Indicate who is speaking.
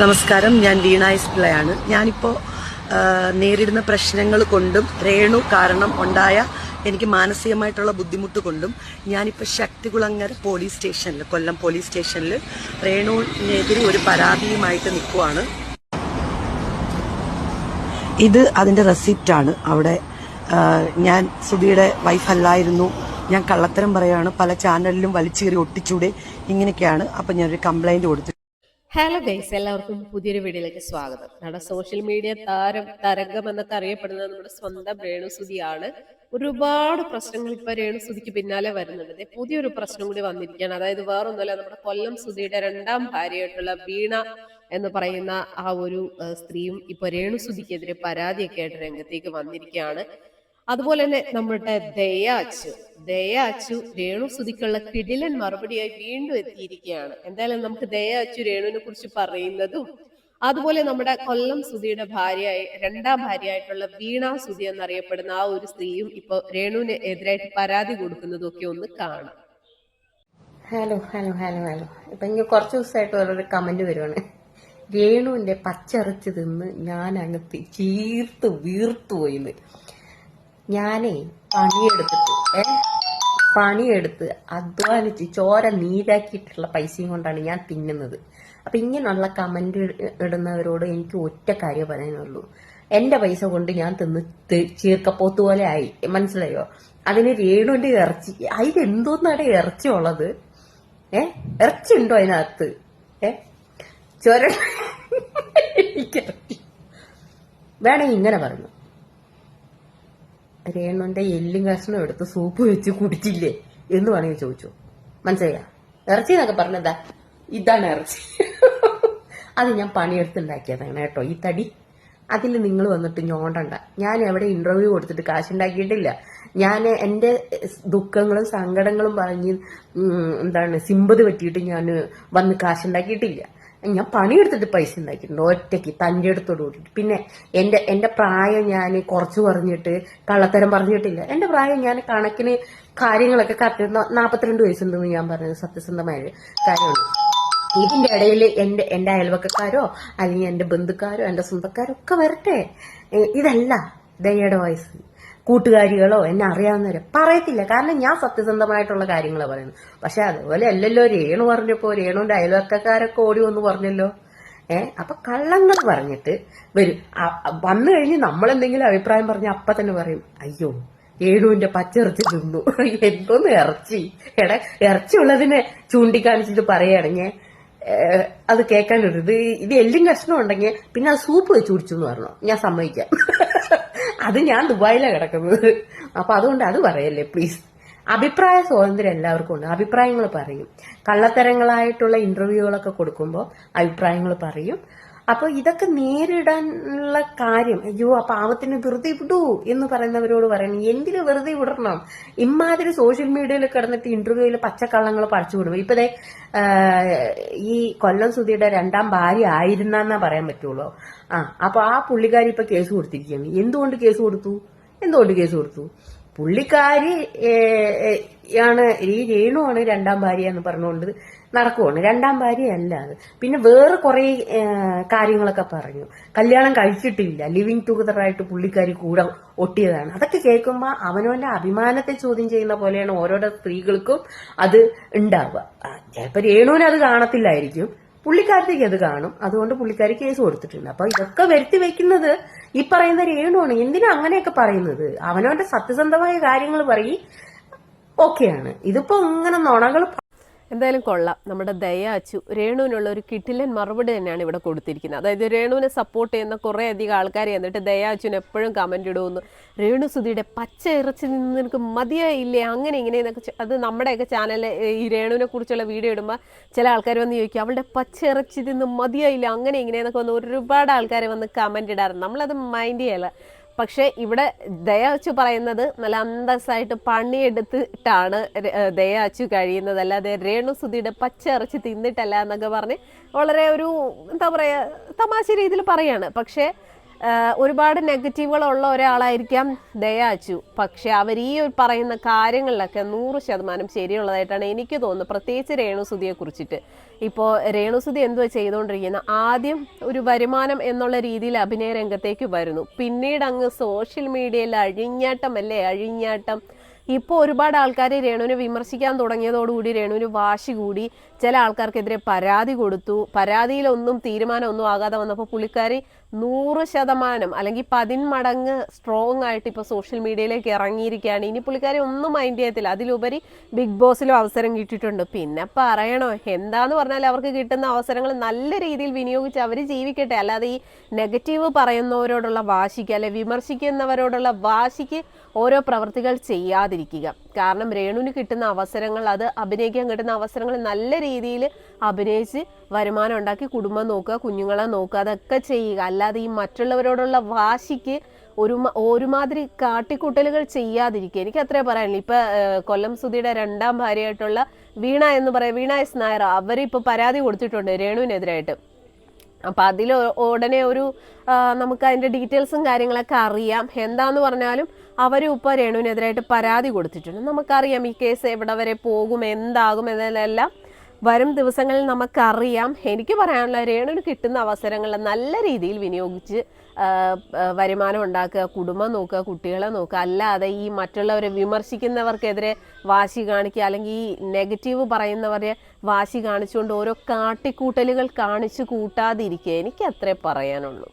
Speaker 1: നമസ്കാരം ഞാൻ വീണ എസ് പിള്ളയാണ് ഞാനിപ്പോൾ നേരിടുന്ന പ്രശ്നങ്ങൾ കൊണ്ടും രേണു കാരണം ഉണ്ടായ എനിക്ക് മാനസികമായിട്ടുള്ള ബുദ്ധിമുട്ട് കൊണ്ടും ഞാനിപ്പോൾ ശക്തികുളങ്ങര പോലീസ് സ്റ്റേഷനിൽ കൊല്ലം പോലീസ് സ്റ്റേഷനിൽ രേണുവിനെതിരെ ഒരു പരാതിയുമായിട്ട് നിൽക്കുവാണ് ഇത് അതിന്റെ റെസിപ്റ്റാണ്. അവിടെ ഞാൻ സുധിയുടെ വൈഫല്ലായിരുന്നു ഞാൻ കള്ളത്തരം പറയാണ്. പല ചാനലിലും വലിച്ചേറി ഒട്ടിച്ചൂടെ ഇങ്ങനെയൊക്കെയാണ്. അപ്പം ഞാനൊരു കംപ്ലൈന്റ് കൊടുത്തു
Speaker 2: ഹലോ ഗൈസ് എല്ലാവർക്കും പുതിയൊരു വീഡിയോയിലേക്ക് സ്വാഗതം. നമ്മുടെ സോഷ്യൽ മീഡിയ താരം തരംഗം എന്നൊക്കെ അറിയപ്പെടുന്നത് നമ്മുടെ സ്വന്തം രേണുസുതിയാണ്. ഒരുപാട് പ്രശ്നങ്ങൾ ഇപ്പൊ രേണുസുതിക്ക് പിന്നാലെ വരുന്നുണ്ട്. പുതിയൊരു പ്രശ്നം കൂടി വന്നിരിക്കുകയാണ്. അതായത് വേറൊന്നുമല്ല നമ്മുടെ കൊല്ലം സുതിയുടെ രണ്ടാം ഭാര്യയായിട്ടുള്ള വീണ എന്ന് പറയുന്ന ആ ഒരു സ്ത്രീയും ഇപ്പൊ രേണുസുതിക്കെതിരെ പരാതിയൊക്കെ ആയിട്ട് രംഗത്തേക്ക് വന്നിരിക്കുകയാണ്. അതുപോലെ തന്നെ നമ്മുടെ ദയാച്ചു ദയാച്ചു രേണു സ്തുതിക്കുള്ള കിടിലൻ മറുപടിയായി വീണ്ടും എത്തിയിരിക്കുകയാണ്. എന്തായാലും നമുക്ക് ദയാച്ചു രേണുവിനെ കുറിച്ച് പറയുന്നതും അതുപോലെ നമ്മുടെ കൊല്ലം സുധിയുടെ ഭാര്യയായി രണ്ടാം ഭാര്യയായിട്ടുള്ള വീണ സുധി എന്നറിയപ്പെടുന്ന ആ ഒരു സ്ത്രീയും ഇപ്പൊ രേണുവിന് എതിരായിട്ട് പരാതി കൊടുക്കുന്നതും ഒക്കെ ഒന്ന് കാണാം.
Speaker 3: Hello hello hello hello. ഇപ്പൊ ഇങ്ങനെ കുറച്ച് ദിവസമായിട്ട് ഓരോരു കമന്റ് വരുവാണ്. രേണുവിന്റെ പച്ചറിച്ച് തിന്ന് ഞാൻ അങ്ങ് ചീർത്ത് വീർത്തു പോയിന്ന്. ഞാനേ പണിയെടുത്തിട്ട് ഏ? പണിയെടുത്ത് അധ്വാനിച്ച് ചോര നീരാക്കിയിട്ടുള്ള പൈസയും കൊണ്ടാണ് ഞാൻ തിന്നുന്നത്. അപ്പൊ ഇങ്ങനെയുള്ള കമന്റ് ഇടുന്നവരോട് എനിക്ക് ഒറ്റ കാര്യം പറയാനുള്ളൂ. എന്റെ പൈസ കൊണ്ട് ഞാൻ തിന്ന് ചീർക്കപ്പോത്ത് പോലെ ആയി. മനസ്സിലായോ? അതിന് രേണുവിന്റെ ഇറച്ചി അതിലെന്തോന്നാണ് ഇറച്ചി ഉള്ളത് ഏ? ഇറച്ചി ഉണ്ടോ അതിനകത്ത്? ഏ? ചൊര വേണേ ഇങ്ങനെ പറഞ്ഞു. രേണുവിന്റെ എല്ലും കഷ്ണം എടുത്ത് സൂപ്പ് വെച്ച് കുടിച്ചില്ലേ എന്ന് വേണമെങ്കിൽ ചോദിച്ചു. മനസ്സിലായ? ഇറച്ചി എന്നൊക്കെ പറഞ്ഞതാ ഇതാണ് ഇറച്ചി. അത് ഞാൻ പണിയെടുത്തുണ്ടാക്കിയതാണ് കേട്ടോ ഈ തടി. അതിൽ നിങ്ങൾ വന്നിട്ട് ഞോണ്ടണ്ട. ഞാൻ എവിടെ ഇന്റർവ്യൂ കൊടുത്തിട്ട് കാശുണ്ടാക്കിയിട്ടില്ല. ഞാൻ എന്റെ ദുഃഖങ്ങളും സങ്കടങ്ങളും പറഞ്ഞ് എന്താണ് സിമ്പതി പറ്റിയിട്ട് ഞാൻ വന്ന് കാശുണ്ടാക്കിയിട്ടില്ല. ഞാൻ പണിയെടുത്തിട്ട് പൈസ ഉണ്ടാക്കിയിട്ടുണ്ട്. ഒറ്റയ്ക്ക് തന്റെ അടുത്തോട് കൂടിയിട്ട് പിന്നെ എന്റെ എന്റെ പ്രായം ഞാൻ കുറച്ച് പറഞ്ഞിട്ട് കള്ളത്തരം പറഞ്ഞിട്ടില്ല. എന്റെ പ്രായം ഞാൻ കണക്കിന് കാര്യങ്ങളൊക്കെ കറക്റ്റ് നാൽപ്പത്തിരണ്ട് വയസ്സുണ്ടെന്ന് ഞാൻ പറഞ്ഞത് സത്യസന്ധമായ കാര്യമാണ്. ഇതിന്റെ ഇടയിൽ എന്റെ എന്റെ അയൽവക്കക്കാരോ അല്ലെങ്കിൽ എന്റെ ബന്ധുക്കാരോ എന്റെ സ്വന്തക്കാരോ ഒക്കെ വരട്ടെ. ഇതല്ല ദയയുടെ വയസ്സ്. കൂട്ടുകാരികളോ എന്നെ അറിയാവുന്നവരോ പറയത്തില്ല. കാരണം ഞാൻ സത്യസന്ധമായിട്ടുള്ള കാര്യങ്ങളാണ് പറയുന്നത്. പക്ഷെ അതുപോലെ അല്ലല്ലോ രേണു പറഞ്ഞപ്പോ രേണുവിന്റെ അയൽവക്കക്കാരൊക്കെ ഓടി വന്ന് പറഞ്ഞല്ലോ. ഏ അപ്പൊ കള്ളങ്ങൾ പറഞ്ഞിട്ട് വരും. വന്നു കഴിഞ്ഞ് നമ്മളെന്തെങ്കിലും അഭിപ്രായം പറഞ്ഞ അപ്പൊ തന്നെ പറയും അയ്യോ ഏഴുവിന്റെ പച്ചിറച്ചി തിന്നു. എന്തോന്ന് ഇറച്ചി എടാ ഇറച്ചി ഉള്ളതിനെ ചൂണ്ടിക്കാണിച്ചിട്ട് പറയുകയാണെങ്കിൽ അത് കേൾക്കാനൊരു ഇത് ഇത് എല്ലും കഷ്ണം ഉണ്ടെങ്കിൽ പിന്നെ അത് സൂപ്പ് വെച്ച് കുടിച്ചു എന്ന് പറഞ്ഞു. ഞാൻ സമ്മതിക്കാം. അത് ഞാൻ ദുബായിലാണ് കിടക്കുന്നത്. അപ്പൊ അതുകൊണ്ട് അത് പറയല്ലേ പ്ലീസ് അഭിപ്രായ സ്വാതന്ത്ര്യം എല്ലാവർക്കും ഉണ്ട്. അഭിപ്രായങ്ങൾ പറയും. കള്ളത്തരങ്ങളായിട്ടുള്ള ഇന്റർവ്യൂകളൊക്കെ കൊടുക്കുമ്പോൾ അഭിപ്രായങ്ങൾ പറയും. അപ്പൊ ഇതൊക്കെ നേരിടാനുള്ള കാര്യം അയ്യോ ആ പാവത്തിന് വെറുതെ വിടൂ എന്ന് പറയുന്നവരോട് പറയണം. എന്തിനു വെറുതെ വിടണം? ഇമാതിരി സോഷ്യൽ മീഡിയയിൽ കിടന്നിട്ട് ഇന്റർവ്യൂവിൽ പച്ചക്കള്ളങ്ങൾ പറിച്ചു വിടും. ഇപ്പൊ ദേ, ഈ കൊല്ലം സുധിയുടെ രണ്ടാം ഭാര്യ ആയിരുന്നാന്നാ പറയാൻ പറ്റുള്ളൂ. ആ അപ്പൊ ആ പുള്ളിക്കാരി ഇപ്പൊ കേസ് കൊടുത്തിരിക്കുകയാണ്. എന്തുകൊണ്ട് കേസ് കൊടുത്തു? എന്തുകൊണ്ട് കേസ് കൊടുത്തു? പുള്ളിക്കാരി ആണ് ഈ രേണുവാണ് രണ്ടാം ഭാര്യ എന്ന് പറഞ്ഞുകൊണ്ട് നടക്കുവാണ്. രണ്ടാം ഭാര്യയല്ല അത്. പിന്നെ വേറെ കുറെ കാര്യങ്ങളൊക്കെ പറഞ്ഞു. കല്യാണം കഴിച്ചിട്ടില്ല. ലിവിങ് ടുഗദർ ആയിട്ട് പുള്ളിക്കാരി കൂടെ ഒട്ടിയതാണ്. അതൊക്കെ കേൾക്കുമ്പോൾ അവനവന്റെ അഭിമാനത്തെ ചോദ്യം ചെയ്യുന്ന പോലെയാണ് ഓരോരോ സ്ത്രീകൾക്കും അത് ഉണ്ടാവുക. ചിലപ്പോൾ ചിലപ്പോ രേണുവിന് അത് കാണത്തില്ലായിരിക്കും. പുള്ളിക്കാരത്തേക്ക് അത് കാണും. അതുകൊണ്ട് പുള്ളിക്കാരി കേസ് കൊടുത്തിട്ടുണ്ട് അപ്പൊ ഇതൊക്കെ വരുത്തി വെക്കുന്നത് ഈ പറയുന്ന രേണുവാണ്. എന്തിനാ അങ്ങനെയൊക്കെ പറയുന്നത്? അവനവന്റെ സത്യസന്ധമായ കാര്യങ്ങൾ പറയും. ഓക്കെയാണ്. ഇതിപ്പോ ഇങ്ങനെ നുണകൾ
Speaker 2: എന്തായാലും കൊള്ളാം. നമ്മുടെ ദയ അച്ചു രേണുവിനുള്ള ഒരു കിട്ടിലൻ മറുപടി തന്നെയാണ് ഇവിടെ കൊടുത്തിരിക്കുന്നത്. അതായത് രേണുവിനെ സപ്പോർട്ട് ചെയ്യുന്ന കുറേ അധികം ആൾക്കാർ എന്നിട്ട് ദയ അച്ചുവിന് എപ്പോഴും കമന്റ് ഇടുമെന്ന് രേണു സുധിയുടെ പച്ച ഇറച്ചി നിന്ന് നിനക്ക് മതിയായില്ലേ അങ്ങനെ ഇങ്ങനെ എന്നൊക്കെ അത് നമ്മുടെയൊക്കെ ചാനലിൽ ഈ രേണുവിനെ കുറിച്ചുള്ള വീഡിയോ ഇടുമ്പോൾ ചില ആൾക്കാർ വന്ന് ചോദിക്കും അവളുടെ പച്ച ഇറച്ചി നിന്ന് മതിയായില്ല? അങ്ങനെ ഇങ്ങനെ എന്നൊക്കെ വന്ന് ഒരുപാട് ആൾക്കാർ വന്ന് കമന്റ് ഇടാറുണ്ട് നമ്മളത് മൈൻഡ് ചെയ്യല. പക്ഷേ ഇവിടെ ദയ അച്ചു പറയുന്നത് നല്ല അന്തസ്സായിട്ട് പണിയെടുത്തിട്ടാണ് ദയ അച്ചു കഴിയുന്നത്. അല്ലാതെ രേണുസുതിയുടെ പച്ച ഇറച്ചി തിന്നിട്ടല്ല എന്നൊക്കെ പറഞ്ഞ് വളരെ ഒരു എന്താ പറയുക തമാശ രീതിയിൽ പറയാണ്. പക്ഷേ ഒരുപാട് നെഗറ്റീവുകളുള്ള ഒരാളായിരിക്കാം ദയാച്ചു പക്ഷെ അവർ ഈ പറയുന്ന കാര്യങ്ങളിലൊക്കെ നൂറ് ശതമാനം ശരിയുള്ളതായിട്ടാണ് എനിക്ക് തോന്നുന്നത്. പ്രത്യേകിച്ച് രേണുസുതിയെ കുറിച്ചിട്ട്. ഇപ്പോൾ രേണുസുതി എന്തുവാ ചെയ്തുകൊണ്ടിരിക്കുന്നത് ആദ്യം ഒരു വരുമാനം എന്നുള്ള രീതിയിൽ അഭിനയ രംഗത്തേക്ക് വരുന്നു. പിന്നീട് അങ്ങ് സോഷ്യൽ മീഡിയയിൽ അഴിഞ്ഞാട്ടം അല്ലേ അഴിഞ്ഞാട്ടം. ഇപ്പോൾ ഒരുപാട് ആൾക്കാർ രേണുവിനെ വിമർശിക്കാൻ തുടങ്ങിയതോടുകൂടി രേണുവിന് വാശി കൂടി. ചില ആൾക്കാർക്കെതിരെ പരാതി കൊടുത്തു. പരാതിയിലൊന്നും തീരുമാനമൊന്നും ആകാതെ വന്നപ്പോൾ പുള്ളിക്കാരി നൂറ് ശതമാനം അല്ലെങ്കിൽ പതിന്മടങ്ങ് സ്ട്രോങ് ആയിട്ട് ഇപ്പോൾ സോഷ്യൽ മീഡിയയിലേക്ക് ഇറങ്ങിയിരിക്കുകയാണ്. ഇനി പുള്ളിക്കാരി ഒന്നും മൈൻഡ് ചെയ്യത്തില്ല. അതിലുപരി ബിഗ് ബോസിലും അവസരം കിട്ടിയിട്ടുണ്ട്. പിന്നെ പറയണോ എന്താന്ന് പറഞ്ഞാൽ അവർക്ക് കിട്ടുന്ന അവസരങ്ങൾ നല്ല രീതിയിൽ വിനിയോഗിച്ച് അവർ ജീവിക്കട്ടെ. അല്ലാതെ ഈ നെഗറ്റീവ് പറയുന്നവരോടുള്ള വാശിക്ക് അല്ലെ വിമർശിക്കുന്നവരോടുള്ള വാശിക്ക് ഓരോ പ്രവൃത്തികൾ ചെയ്യാതിരിക്കുക. കാരണം രേണുവിന് കിട്ടുന്ന അവസരങ്ങൾ അത് അഭിനയിക്കാൻ കിട്ടുന്ന അവസരങ്ങൾ നല്ല രീതിയിൽ അഭിനയിച്ച് വരുമാനം ഉണ്ടാക്കി കുടുംബം നോക്കുക കുഞ്ഞുങ്ങളെ നോക്കുക അതൊക്കെ ചെയ്യുക. അല്ലാതെ ഈ മറ്റുള്ളവരോടുള്ള വാശിക്ക് ഒരു ഒരുമാതിരി കാട്ടിക്കൂട്ടലുകൾ ചെയ്യാതിരിക്കുക. എനിക്ക് അത്രേ പറയാനുള്ളൂ. ഇപ്പൊ കൊല്ലം സുധിയുടെ രണ്ടാം ഭാര്യയായിട്ടുള്ള വീണ എന്ന് പറയാം. വീണ എസ് നായർ അവരിപ്പോ പരാതി കൊടുത്തിട്ടുണ്ട് രേണുവിനെതിരായിട്ട്. അപ്പം അതിൽ ഉടനെ ഒരു നമുക്ക് അതിന്റെ ഡീറ്റെയിൽസും കാര്യങ്ങളൊക്കെ അറിയാം. എന്താന്ന് പറഞ്ഞാലും അവരും ഇപ്പോൾ രേണുവിനെതിരായിട്ട് പരാതി കൊടുത്തിട്ടുണ്ട്. നമുക്കറിയാം ഈ കേസ് എവിടെ വരെ പോകും എന്താകും എന്നതെല്ലാം വരും ദിവസങ്ങളിൽ നമുക്കറിയാം. എനിക്ക് പറയാനുള്ള രേണുവിന് കിട്ടുന്ന അവസരങ്ങൾ നല്ല രീതിയിൽ വിനിയോഗിച്ച് വരുമാനം ഉണ്ടാക്കുക കുടുംബം നോക്കുക കുട്ടികളെ നോക്കുക. അല്ലാതെ ഈ മറ്റുള്ളവരെ വിമർശിക്കുന്നവർക്കെതിരെ വാശി കാണിക്കുക അല്ലെങ്കിൽ ഈ നെഗറ്റീവ് പറയുന്നവരെ വാശി കാണിച്ചുകൊണ്ട് ഓരോ കാട്ടിക്കൂട്ടലുകൾ കാണിച്ചു കൂട്ടാതിരിക്കുക എനിക്ക് അത്രേ പറയാനുള്ളൂ.